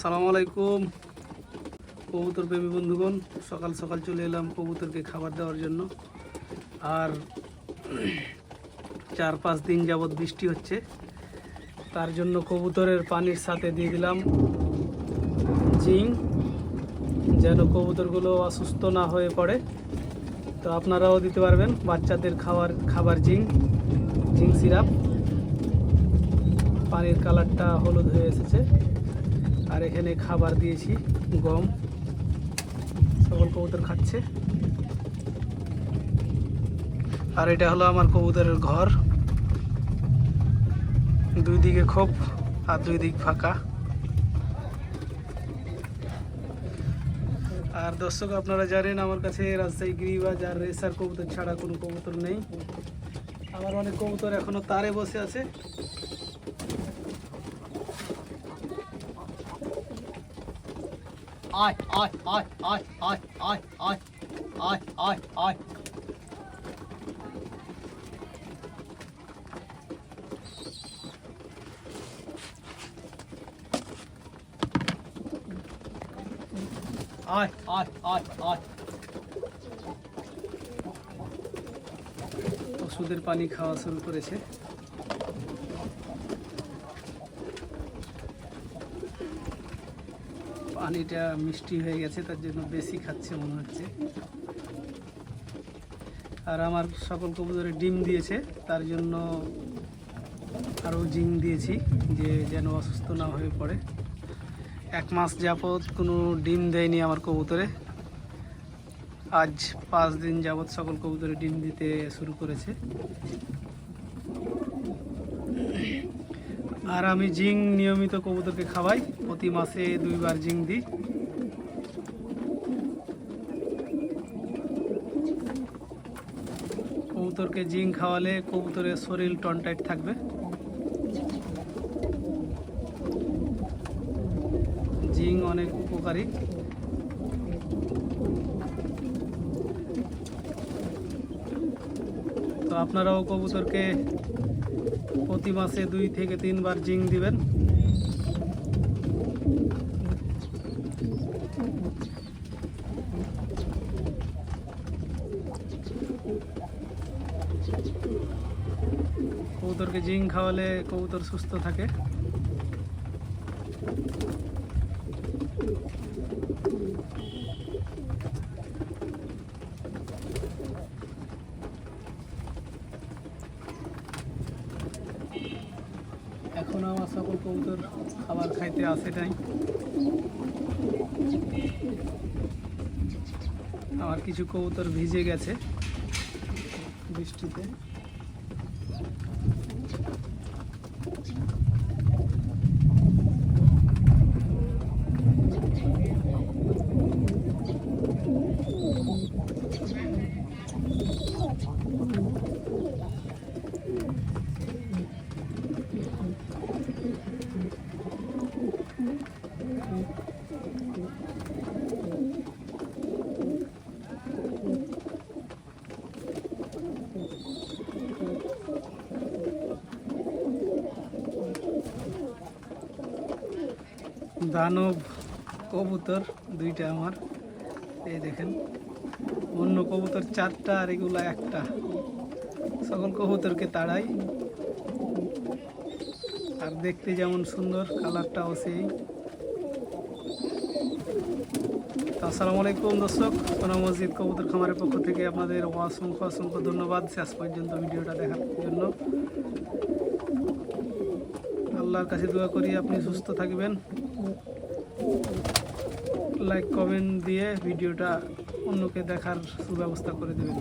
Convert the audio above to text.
সালাম আলাইকুম। কবুতর প্রেমী বন্ধুগণ, সকাল সকাল চলে এলাম কবুতরকে খাবার দেওয়ার জন্য। আর চার পাঁচ দিন যাবৎ বৃষ্টি হচ্ছে। তার জন্য কবুতরের পানির সাথে দিয়ে দিলাম জিং, যেন কবুতরগুলো অসুস্থ না হয়ে পড়ে। তো আপনারাও দিতে পারবেন বাচ্চাদের খাবার খাবার জিং জিং সিরাপ। পানির কালারটা হলুদ হয়ে এসেছে। আর এখানে খাবার দিয়েছি, গম। সকল কবুতর খাচ্ছে। আর এটা হলো আমার কবুতরের ঘর। দুই দিকে খোপ আর দুই দিক ফাঁকা। আর দর্শক, আপনারা জানেন আমার কাছে রাজশাহী গিরিবাজ আর রেসার কবুতর ছাড়া কোনো কবুতর নেই। আমার অনেক কবুতর এখনও তারে বসে আছে। আয় আয় আয় আয় আয় আয় আয় আয় আয় আয় আয় আয় আয় আয় ওষুধের পানি খাওয়া শুরু করেছে। পানিটা মিষ্টি হয়ে গেছে, তার জন্য বেশি খাচ্ছে মনে হচ্ছে। আর আমার সকল কবুতরে ডিম দিয়েছে, তার জন্য আরও জিং দিয়েছি, যে যেন অসুস্থ না হয়ে পড়ে। এক মাস যাবৎ কোনো ডিম দেয়নি আমার কবুতরে। আজ পাঁচ দিন যাবৎ সকল কবুতরে ডিম দিতে শুরু করেছে। আর আমি জিং নিয়মিত কবুতরকে খাওয়াই, প্রতি মাসে দুইবার জিং দিই। কবুতরকে জিং খাওয়ালে কবুতরের শরীর টনটাইট থাকবে। জিং অনেক উপকারী। তো আপনারাও কবুতরকে প্রতি মাসে দুই থেকে তিনবার জিং দিবেন। কবুতরকে জিং খাওয়ালে কবুতর সুস্থ থাকে। এখনও আমার সকল কবুতর খাবার খাইতে আসে নাই। আমার কিছু কবুতর ভিজে গেছে বৃষ্টিতে। দানব কবুতর দুইটা আমার। এই দেখেন, অন্য কবুতর চারটা আর এগুলা একটা। সকল কবুতরকে তাড়াই। আর দেখতে যেমন সুন্দর, কালারটাও সেই। আসসালামু আলাইকুম দর্শক, সোনা মসজিদ কবুতর খামারের পক্ষ থেকে আপনাদের অসংখ্য অসংখ্য ধন্যবাদ শেষ পর্যন্ত ভিডিওটা দেখার জন্য। আল্লাহর কাছে দোয়া করি আপনি সুস্থ থাকবেন। লাইক কমেন্ট দিয়ে ভিডিওটা অন্যকে দেখার সুব্যবস্থা করে দেবেন।